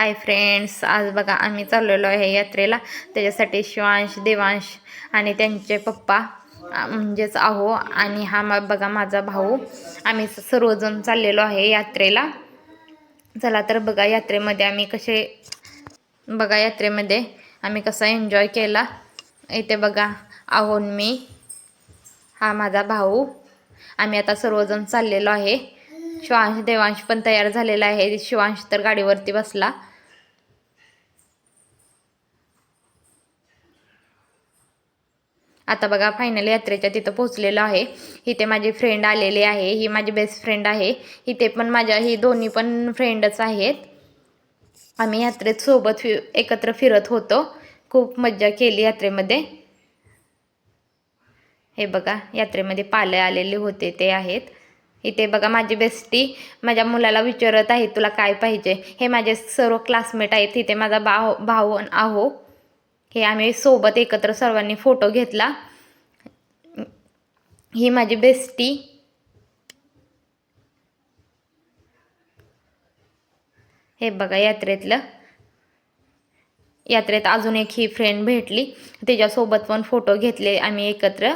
Hi friends आज बघा आम्ही चाललेलो आहे यात्रेला. त्याच्यासाठी शिवांश देवांश आणि त्यांचे पप्पा म्हणजेच आहो आणि हा मा- बघा माझा भाऊ. आम्ही सर्वजण चाललेलो आहे यात्रेला. चला तर बघा यात्रेमध्ये आम्ही कसे बघा यात्रेमध्ये आम्ही कसा एन्जॉय केला. इथे बघा आहोन मी हा माझा भाऊ. आम्ही आता सर्वजण चाललेलो आहे. शिवांश देवांश पण तयार झालेला आहे. शिवांश तर गाडीवरती बसला. आता बघा फायनल यात्रेच्या तिथं पोहोचलेलो आहे. इथे माझी फ्रेंड आलेली आहे. ही माझी बेस्ट फ्रेंड आहे. इथे पण माझ्या ही दोन्ही पण फ्रेंडच आहेत. आम्ही यात्रेत सोबत फि एकत्र फिरत होतो. खूप मज्जा केली यात्रेमध्ये. हे बघा यात्रेमध्ये पाले आलेले होते ते आहेत. इथे बघा माझी बेस्टी माझ्या मुलाला विचारत आहे तुला काय पाहिजे? हे माझे सर्व क्लासमेट आहेत. इथे माझा भाऊ भाऊ आहो. हे आम्ही सोबत एकत्र सर्वांनी फोटो घेतला. ही माझी बेस्टी हे बघा यात्रेतलं. यात्रेत अजून एक ही फ्रेंड भेटली. त्याच्यासोबत पण फोटो घेतले आम्ही एकत्र.